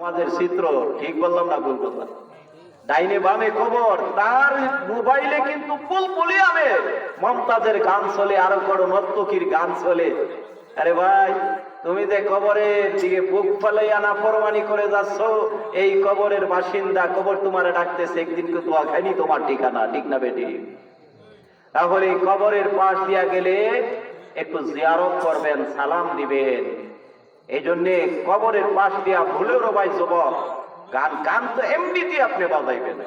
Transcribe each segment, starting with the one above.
আমাদের চিত্র ঠিক বললাম না ভুল বললাম ডাইনে বামে খবর, তার মোবাইলে কিন্তু পুলপুলি আনে মমতাজের গান চলে, আরও বড় নর্তকীর গান চলে। আরে ভাই, তুমি যে কবরের দিকে বুক ফেলাইয়া না ফরমানি করে যাচ্ছ, এই কবরের বাসিন্দা কবর তোমার ডাকতেছে, একদিন কিন্তু দোয়া খাইনি? তোমার ঠিকানা, ঠিক না বেটি? তাহলে কবরের পাশ দিয়া গেলে একটু জিয়ারত করবেন, সালাম দিবেন। এই জন্যে কবরের পাশ দিয়া ভুলেও ভাই যুবক, গান গান তো এমনিতে আপনি বাজাইবেন।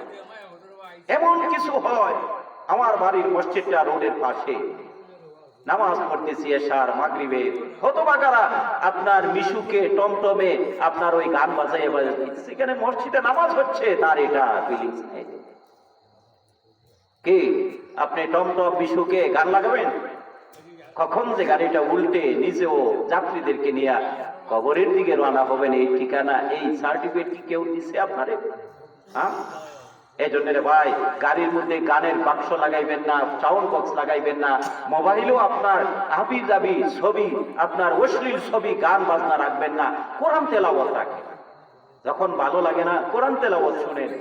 এমন কিছু হয়, আমার বাড়ির মসজিদটা রোডের পাশে। নামাজ পড়তেছি এশার মাগরিবে। হতবাকারা আপনার মিশুকে টমটমে আপনার ওই গান বাজাচ্ছে সেখানে মসজিদে নামাজ হচ্ছে, তার এটা ফিলিংস কি, আপনি টমটম বিশুকে গান লাগাবেন? কখন যে গাড়িটা উল্টে নিজেও যাত্রীদেরকে নিয়ে কবরের দিকে রওনা হবেন, এই ঠিকানা, এই সার্টিফিকেট কি কেউ দিছে আপনারে? হ্যাঁ? এই জন্য রে ভাই, গাড়ির মধ্যে গানের বাক্স লাগাইবেন না সাউন্ড বক্স লাগাইবেন না, মোবাইলেও আপনার হাবি জাবি ছবি, আপনার অশ্লীল ছবি, গান বাজনা রাখবেন না, কোরআন তেলাওয়াত রাখেন। যখন ভালো লাগে না, কোরআন তেলাওয়াত শুনেন।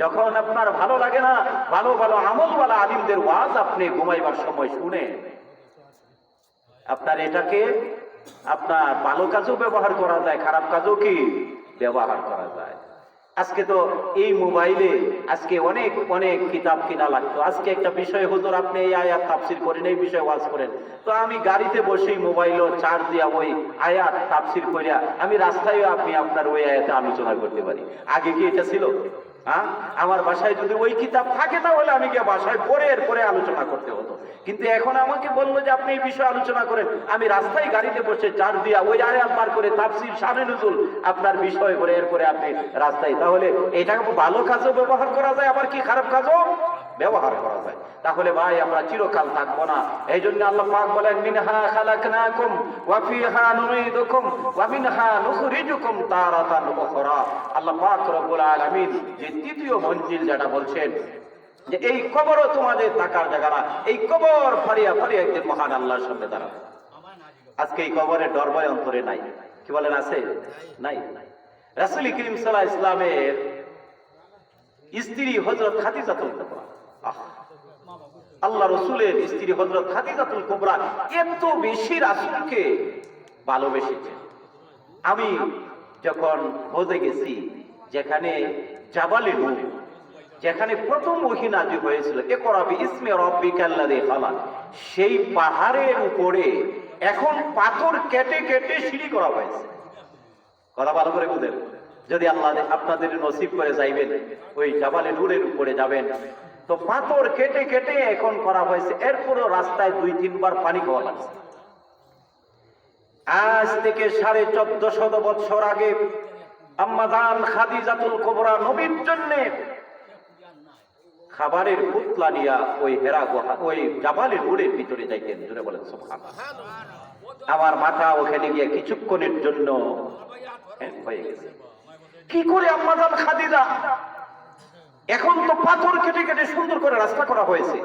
যখন আপনার ভালো লাগে না, ভালো ভালো আমলওয়ালা আলিমদের ওয়াজ আপনি ঘুমাইবার সময় শুনেন। আপনার এটাকে আপনার ভালো কাজেও ব্যবহার করা যায়, খারাপ কাজেও কি ব্যবহার করা যায়? আজকে তো এই মোবাইলে আজকে অনেক অনেক কিতাব কিনা লাগতো। আজকে একটা বিষয়, হুজুর, আপনি এই আয়াত তাফসির করেন, এই বিষয়ে ওয়াজ করেন। তো আমি গাড়িতে বসেই মোবাইলও চার্জ দিয়া ওই আয়াত তাফসির করিয়া আমি রাস্তায়ও আপনি আপনার ওই আয়াতে আলোচনা করতে পারি। আগে কি এটা ছিল? হ্যাঁ? আমার বাসায় যদি ওই কিতাব থাকে তাহলে আমি গিয়ে বাসায় পরে এরপরে আলোচনা করতে হতো। কিন্তু এখন আমাকে বলল যে আপনি এই বিষয়ে আলোচনা করেন। আমি রাস্তায় গাড়িতে বসে চার দিয়া ওই আরে পার করে তাফসির সারে নজুল আপনার বিষয় করে এরপরে আপনি রাস্তায়। তাহলে এটা ভালো কাজও ব্যবহার করা যায়, আবার কি খারাপ কাজও? ব্যবহার করা যায়। তাহলে ভাই, আমরা চিরকাল থাকব না। এই জন্য আল্লাহ পাক বলেন, মিনহা ওয়া ফিহা ওয়া মিনহা নুখরিজুকুম তারাতান উখরা। আল্লাহ পাক রব্বুল আলামিন যে তৃতীয় মঞ্জিল যেটা বলছেন, যে এই কবরও তোমাদের থাকার জায়গা না। এই কবর ফারিয়া ফারিয়া একদিন মহান আল্লাহর সামনে দাঁড়াবে। আজকে এই কবরের ডর ভয় অন্তরে নাই। কি বলেন, আছে? নাই। রাসূল করিম আলাইহি ইসলামের স্ত্রী হযরত খাদিজাতুল কুবরা আল্লাহ রসুলের স্ত্রী হজরত খাদিজাতুল কুবরা এত বেশি রাসূলকে ভালোবেসেছে। আমি যখন হজে গেছি, যেখানে জাবালে নূর, যেখানে প্রথম নাযিল হয়েছিল ইকরাবি ইসমে রব্বিকাল্লাযী খালাক, সেই পাহাড়ের উপরে এখন পাথর কেটে কেটে সিঁড়ি করা হয়েছে। কথা ভালো করে বুঝেন। যদি আল্লাহ আপনাদের নসিব করে যাইবেন, ওই জাবালে নূরের উপরে যাবেন তো পাথর কেটে কেটে এখন করা হয়েছে। এরপরও রাস্তায় দুই, তিনবার পানি খাওয়া লাগছে। আজ থেকে সাড়ে চোদ্দ শত বৎসর আগে আম্মাদান খাদিজাতুল কোবরা নবীর জন্যে খাবারের পুতলা নিয়া ওই হেরা গুহা, ওই জাবালের নূরের ভিতরে যাইতেন। জুড়ে বলেন সুবহান আমার মাথা ওখানে গিয়ে কিছুক্ষণের জন্য হয়ে গেছে। কি করে আম্মাজান খাদিজা? এখন তো পাথর কেটে কেটে সুন্দর করে রাস্তা করা হয়েছে।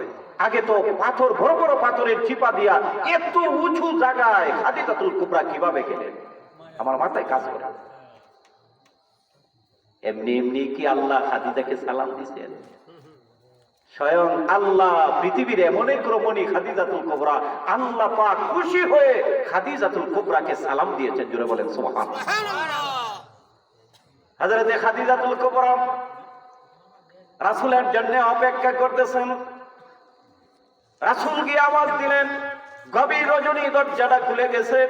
আগে তো পাথর বড় বড় পাথরের চিপা দিয়া এত উঁচু জায়গায় খাদিজাতুল কুবরা কীভাবে গেলেন আমার মাথায় কাজ করে। এমনি এমনি কি আল্লাহ খাদিজাকে সালাম দিছেন? স্বয়ং আল্লাহ পৃথিবীর এমন এক রমণী খাদিজাতুল কুবরা আল্লাহ পাক খুশি হয়ে খাদিজাতুল কুবরাকে সালাম দিয়েছেন জুড়ে বলেন সুবহান হযরতে খাদিজাতুল কুবরা রাসূলের জন্য অপেক্ষা করতেছেন। রাসূল গিয়ে আওয়াজ দিলেন, গভীর রজনী দরজাটা খুলে গেছে।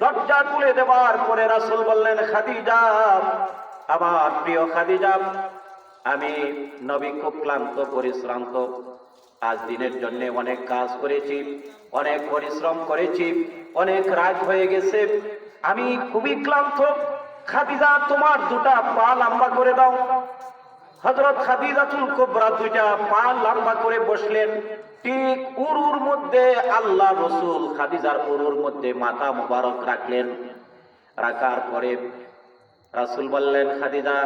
দরজা খুলে দেওয়ার পরে রাসুল বললেন, খাদিজা, আমার প্রিয় খাদিজা, আমি নবী খুব ক্লান্ত, পরিশ্রান্ত। আজ দিনের জন্য অনেক কাজ করেছি, অনেক পরিশ্রম করেছি, অনেক রাত হয়ে গেছে। আমি খুবই ক্লান্ত। খাদিজা, তোমার দুটা পা লম্বা করে দাও। হজরত খাদিজাতুল কুবরা দুইটা পা লম্বা করে বসলেন। ঠিক উরুর মধ্যে আল্লাহ রসুল খাদিজার উরুর মধ্যে মাথা মুবারক রাখলেন। রাখার পরে রাসূল বললেন, খাদিজা,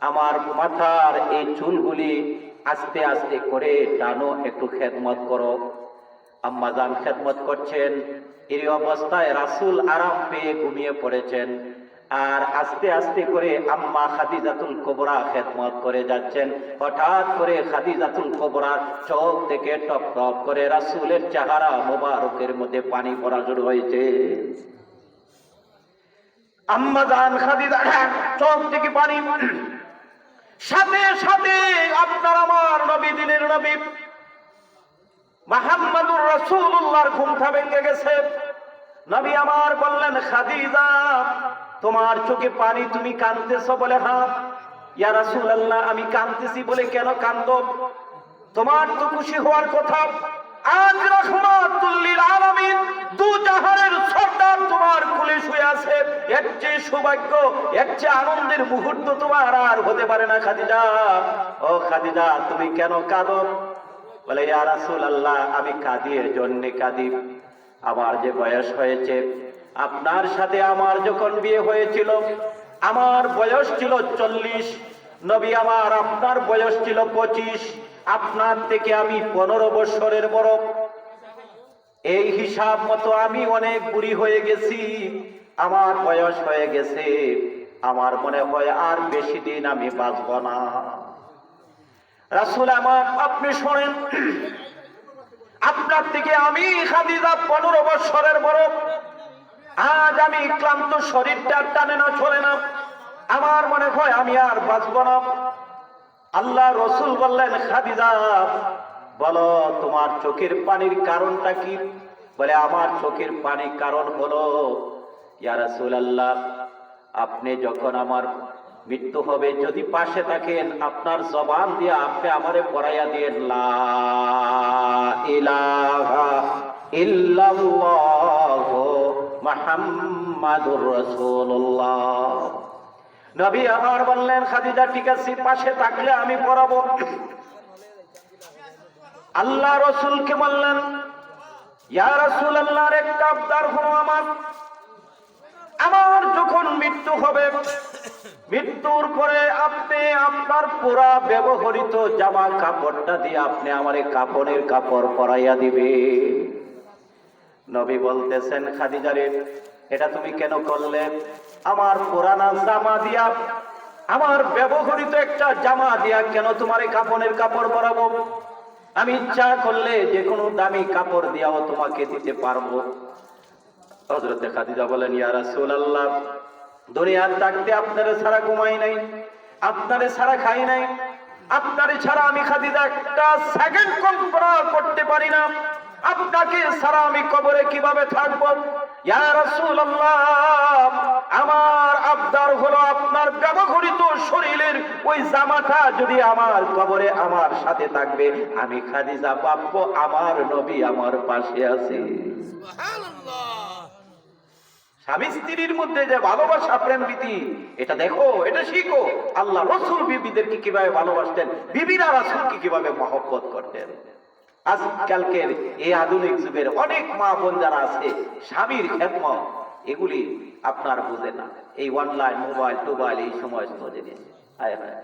আমার মাথার এই চুলগুলি আস্তে আস্তে করে টানো একটু খেদমত করো। আম্মা জান খেদমত করছেন। এই অবস্থায় রাসূল আরাম পেয়ে ঘুমিয়ে পড়েছেন। আর আস্তে আস্তে করে আম্মা খাদিজাতুল কোবরা খেদমত করে যাচ্ছেন। হঠাৎ করে খাদিজাতুল কোবরার চোখ থেকে টপ টপ করে রাসূলের চেহারা মোবারকের মধ্যে পানি পড়া শুরু হয়েছে। আম্মা জান খাদিজা চোখ থেকে পানি। সাথে সাথে আপনার আমার নবী, দিনের নবী। মাহাম্মাদুর রাসূলুল্লাহর ঘুমটা ভেঙে গেছে। নবী আমার বললেন, খাদিজা, তোমার চোখে পানি তুমি কাঁদতেছো বলে হ্যাঁ ইয়া রাসূলুল্লাহ, আমি কাঁদতেছি বলে কেন কাঁদো? তোমার তো খুশি হওয়ার কথা। আজ রহমাতুল্লিল আলামিন দু জাহানের সর্দার তোমার কুলে শুয়ে আছে। এর চেয়ে সৌভাগ্য, এর চেয়ে আনন্দের মুহূর্ত তোমার আর হতে পারে না, খাদিজা। ও খাদিজা, তুমি কেন কাঁদো? বলে, ইয়া রাসূলুল্লাহ, আমি কাঁদি, এর জন্য কাঁদি। আমার যে বয়স হয়েছে, আপনার সাথে আমার যখন বিয়ে হয়েছিল, আমার বয়স ছিল চল্লিশ, নবী আমার, আপনার বয়স ছিল পঁচিশ, আপনার থেকে আমি পনেরো বছরের বড়। এই হিসাব মতো আমি অনেক বুড়ি হয়ে গেছি, আমার বয়স হয়ে গেছে, আমার মনে হয় আর বেশি দিন আমি বাঁচব না। রাসুল আমার, আপনি শোনেন আপনার থেকে আমি খাদিজা পনেরো বছরের বড়। আজ আমি ক্লান্ত শরীরটা টানে না, চলে না। আমার মনে হয় আমি আর বাঁচব না। আল্লাহ রসুল বললেন, খাদিজা, বলো তোমার চোখের পানির কারণটা কি? বলে, আমার চোখের পানির কারণ হলো, ইয়া রাসূলুল্লাহ, আপনি যখন আমার মৃত্যু হবে, যদি পাশে থাকেন, আপনার জবান দিয়ে আপনি আমারে পড়াইয়া দিয়ে লা ইলাহা ইল্লাল্লাহ মুহাম্মাদুর রাসূলুল্লাহ। নবী আমার বললেন, খাদিজা, ঠিক আছে, পাশে থাকলে আমি পড়াবো। আল্লাহ রসুলকে বললেন, ইয়া রসুল আল্লাহর একটা আবদার হলো আমার। আমার যখন মৃত্যু হবে মৃত্যুর পরে আপনি আপনার পুরা ব্যবহৃত জামা কাপড়টা দিয়ে আপনি আমার কাপড়ের কাপড় পরাইয়া দিবে। নবী বলতেছেন খাদিজারে এটা তুমি কেন করলে? আমার পুরানা জামা দিয়া, আমার ব্যবহৃত একটা জামা দিয়া কেন তোমার কাপড়ের কাপড় পরাবো? আমি ইচ্ছা করলে যে কোনো দামি কাপড় দিয়াও তোমাকে দিতে পারব। হজরতে খাদিজা বলেন, ইয়া রাসূলুল্লাহ দুনিয়ার থাকতে আপনারে ছাড়া ঘুমাই নাই, আপনারে ছাড়া খাই নাই, আপনারে ছাড়া আমি খাদিজা একটা সেকেন্ড কল্পনা করতে পারি না। আপনাকে ছাড়া আমি কবরে কীভাবে থাকব? আমার আবদার হলো আপনার ব্যবহৃত শরীরের ওই জামাটা যদি আমার কবরে আমার সাথে থাকবে, আমি খাদিজা পাবো আমার নবী আমার পাশে আছে। স্বামী স্ত্রীর মধ্যে যে ভালোবাসা, প্রেম প্রীতি এটা দেখো, এটা শিখো। আল্লাহ রসুল বিবিদেরকে কীভাবে ভালোবাসতেন, বিবিরা রাসুলকে কীভাবে মহব্বত করতেন। আজকালকের এই আধুনিক যুগের অনেক মা বোন যারা আছে, স্বামীর খেদমত, এগুলি আপনার বুঝে না। এই অনলাইন মোবাইল টোবাইল এই সমস্ত জিনিস। হায় হায়।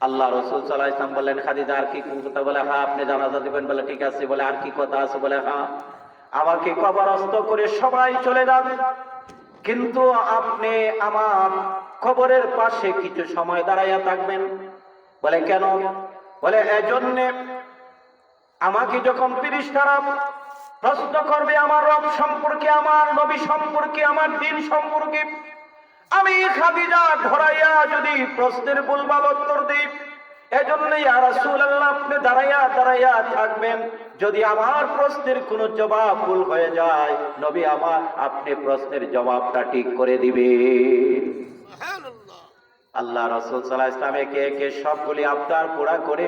আল্লাহ রসুল সাল্লাহ ইসলাম বললেন, খাদিজা, আর কি কথা বলে? হ্যাঁ আপনি জানাজা দিবেন বলে, ঠিক আছে। বলে, আর কি কথা আছে? বলে হ্যাঁ। আমাকে কবরস্থ করে সবাই চলে যাবে কিন্তু আপনি আমার খবরের পাশে কিছু সময় দাঁড়াইয়া থাকবেন। বলে কেন? বলে, এজন্যে আমাকে যখন তিরিশ তারা প্রশ্ন করবে, আমার রব সম্পর্কে, আমার নবী সম্পর্কে, আমার দিন সম্পর্কে, আমি খাদিজা ধরাইয়া যদি প্রশ্নের ভুলভাল উত্তর দিই এজন্যই আর রাসূলুল্লাহ আপনি দাঁড়াইয়া দাঁড়াইয়া থাকবেন। যদি আমার প্রশ্নের কোনো জবাব ভুল হয়ে যায় নবী আমার আপনি প্রশ্নের জবাবটা ঠিক করে দিবে আল্লাহ রসুল সাল্লাহ ইসলাম একে একে সবগুলি আবদার পুরা করে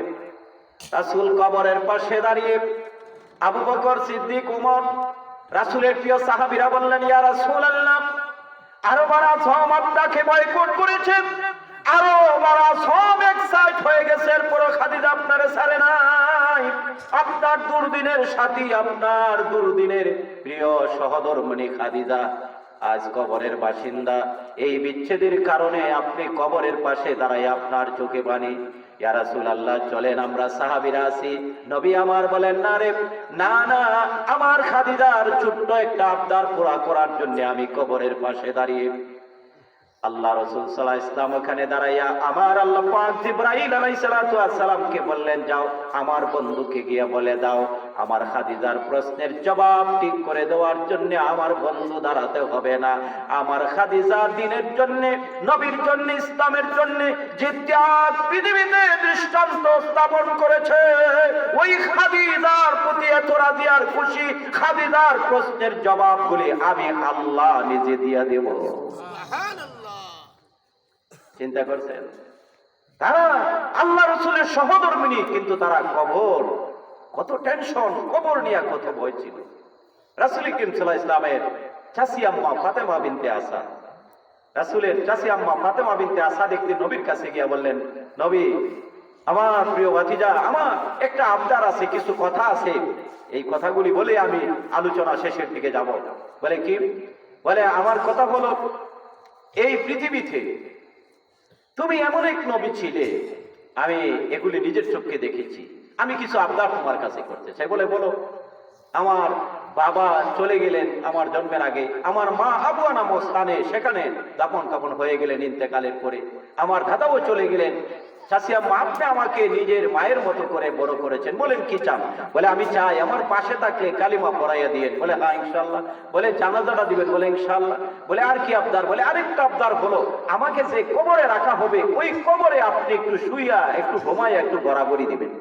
রাসূল কবরের পাশে দাঁড়িয়ে আবু বকর সিদ্দিক উমর রাসূলের প্রিয় সাহাবিরা বললেন ইয়া রাসূলুল্লাহ আরও বারা আপনাকে বয়কট করেছেন। আরও বারা সব এক্সাইট হয়ে গেছে এরপরে খাদিজা আপনারে ছাড়ে নাই। আপনার দুর্দিনের সাথী, আপনার দুর্দিনের প্রিয় সহধর্মণি খাদিজা, আজ কবরের বাসিন্দা। এই বিচ্ছেদের কারণে আপনি কবরের পাশে দাঁড়াই আপনার চোখে বাণী ইয়ারাসুল আল্লাহ চলেন আমরা সাহাবিরা আছি নবী আমার বলেন, না রে, না না, আমার খাদিজার ছোট্ট একটা আবদার পুরা করার জন্য আমি কবরের পাশে দাঁড়িয়ে আল্লাহ রসুল সাল্লাহ ইসলাম ওখানে দাঁড়াইয়া আমার আল্লাহ পাক জিব্রাইল আলাইহিসসালাতু ওয়াসসালামকে বললেন, যাও, আমার বন্ধুকে গিয়ে বলে দাও, আমার খাদিজার প্রশ্নের জবাব ঠিক করে দেওয়ার জন্য আমার বন্ধু দাঁড়াতে হবে না। আমার খাদিজা দিনের জন্য, নবীর জন্য, ইসলামের জন্য যে ত্যাগ পৃথিবীতে দৃষ্টান্ত স্থাপন করেছে, ওই খাদিজার প্রতি এত রাজি আর খুশি খাদিজার প্রশ্নের জবাবগুলি আমি আল্লাহ নিজে দিয়ে দেব। চিন্তা করছেন? তারা আল্লাহ রসুলের সহধর্মিনী, কিন্তু তারা কবর। কত টেনশন, কবর নিয়ে কত ভয় ছিল। রাসুল কিম সাল্লাহ ইসলামের চাষি আম্মা ফাতেমা বিনতে আসা রাসুলের চাষি আম্মা ফাতেমা বিনতে আসা দেখতে নবীর কাছে গিয়া বললেন, নবী, আমার প্রিয় ভাতিজা, আমার একটা আবদার আছে, কিছু কথা আছে। এই কথাগুলি বলে আমি আলোচনা শেষের দিকে যাব। বলে কি? বলে, আমার কথা হলো, এই পৃথিবীতে তুমি এমন এক নবী ছিলে, আমি এগুলি নিজের চোখকে দেখেছি। আমি কিছু আবদার তোমার কাছে করতে চাই। বলে বলো, আমার বাবা চলে গেলেন আমার জন্মের আগে। আমার মা আবুয়া নামক স্থানে সেখানে দাপন কাপন হয়ে গেলেন ইন্তেকালের পরে। আমার দাদাও চলে গেলেন চাষিয়া মা আপনি আমাকে নিজের মায়ের মতো করে বড় করেছেন। বলেন, কি চান? বলে, আমি চাই আমার পাশে থাকলে কালিমা পড়াইয়া দিয়েন। বলে হ্যাঁ ইনশাল্লাহ বলে, জানাজাটা দিবেন। বলে ইনশাল্লাহ বলে, আর কি আবদার? বলে, আরেকটা আবদার হলো, আমাকে যে কবরে রাখা হবে, ওই কবরে আপনি একটু শুইয়া, একটু ঘুমাইয়া, একটু বরাবরই দিবেন।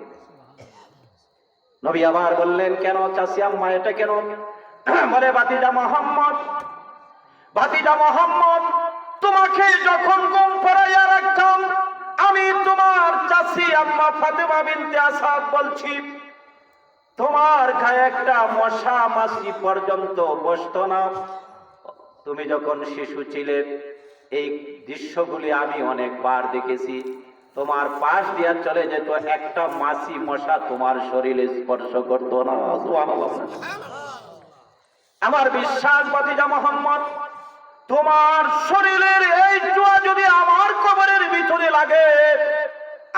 নবী আবার বললেন, কেন চাষি আম্মা, এটা কেন? বলে, বাতিজা মোহাম্মদ বাতিজা মোহাম্মদ, তোমাকে যখন কম পড়াইয়া রাখতাম আমি তোমার চাষি আম্মা ফাতেমা বিনতে আসাদ বলছি, তোমার গায়ে একটা মশা মাসি পর্যন্ত বসতো না। তুমি যখন শিশু ছিলে, এই দৃশ্যগুলি আমি অনেকবার দেখেছি। তোমার পাশ দিয়া চলে যেত একটা মাসি মশা, তোমার শরীরে স্পর্শ করতো না। আমার বিশ্বাস বাতিজা মোহাম্মদ তোমার শরীরের এই জুয়া যদি আমার কবরের ভিতরে লাগে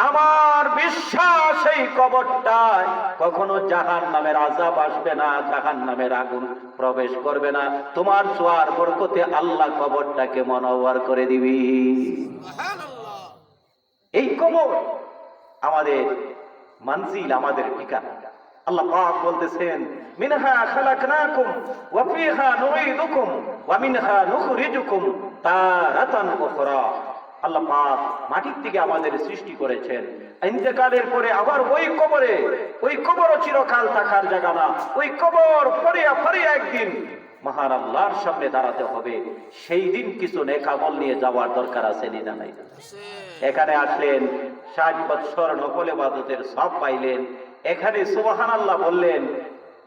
আমার বিশ্বাস এই কবরটায় কখনো জাহান নামের আজাব আসবে না জাহান নামের আগুন প্রবেশ করবে না। তোমার জোয়ার বরকতে আল্লাহ কবরটাকে মনোবর করে দিবি। এই কবর আমাদের মানজিল আমাদের ঠিকানা। আল্লাহ পাক বলতেছেন মিনহা খালাকনাকুম ওয়া ফিহা নুঈদুকুম ওয়া মিনহা নুখরিজুকুম তারাতান উখরা। আল্লাহ পাক মাটির থেকে আমাদের সৃষ্টি করেছেন। ইন্তেকালের পরে আবার ওই কবরে ওই কবরও চিরকাল থাকার জায়গা না। ওই কবর ফরিয়া ফরিয়া একদিন মহান আল্লাহর সামনে দাঁড়াতে হবে। সেই দিন কিছু নেকামল নিয়ে যাওয়ার দরকার আছে নিনা নাই? এখানে আসলেন ষাট বৎসর নকল এবাদতের সব পাইলেন। এখানে সুবাহান আল্লাহ বললেন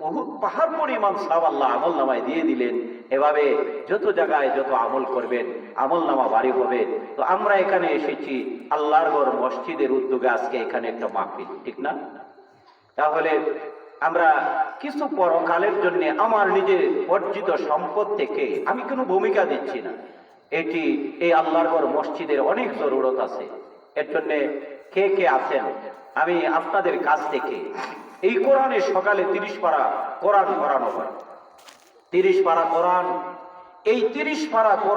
বহু পাহাড় পরিমাণ সব আল্লাহ আমল নামায় দিয়ে দিলেন। এভাবে যত জায়গায় যত আমল করবেন আমল নামা বাড়ি হবে। তো আমরা এখানে এসেছি, আল্লাহর গড় মসজিদের উদ্যোগে আজকে এখানে একটা মাহফিল, ঠিক না? তাহলে আমরা কিছু পরকালের জন্য আমার নিজের অর্জিত সম্পদ থেকে আমি কোনো ভূমিকা দিচ্ছি না। এটি এই আল্লাহর ঘর মসজিদের অনেক জরুরত আছে। এর জন্য কে কে আছেন? আমি আপনাদের কাছ থেকে এই কোরআনে সকালে তিরিশ পারা কোরআন করানো হয়। তিরিশ পারা কোরআন, এই তিরিশ পারা কোরআন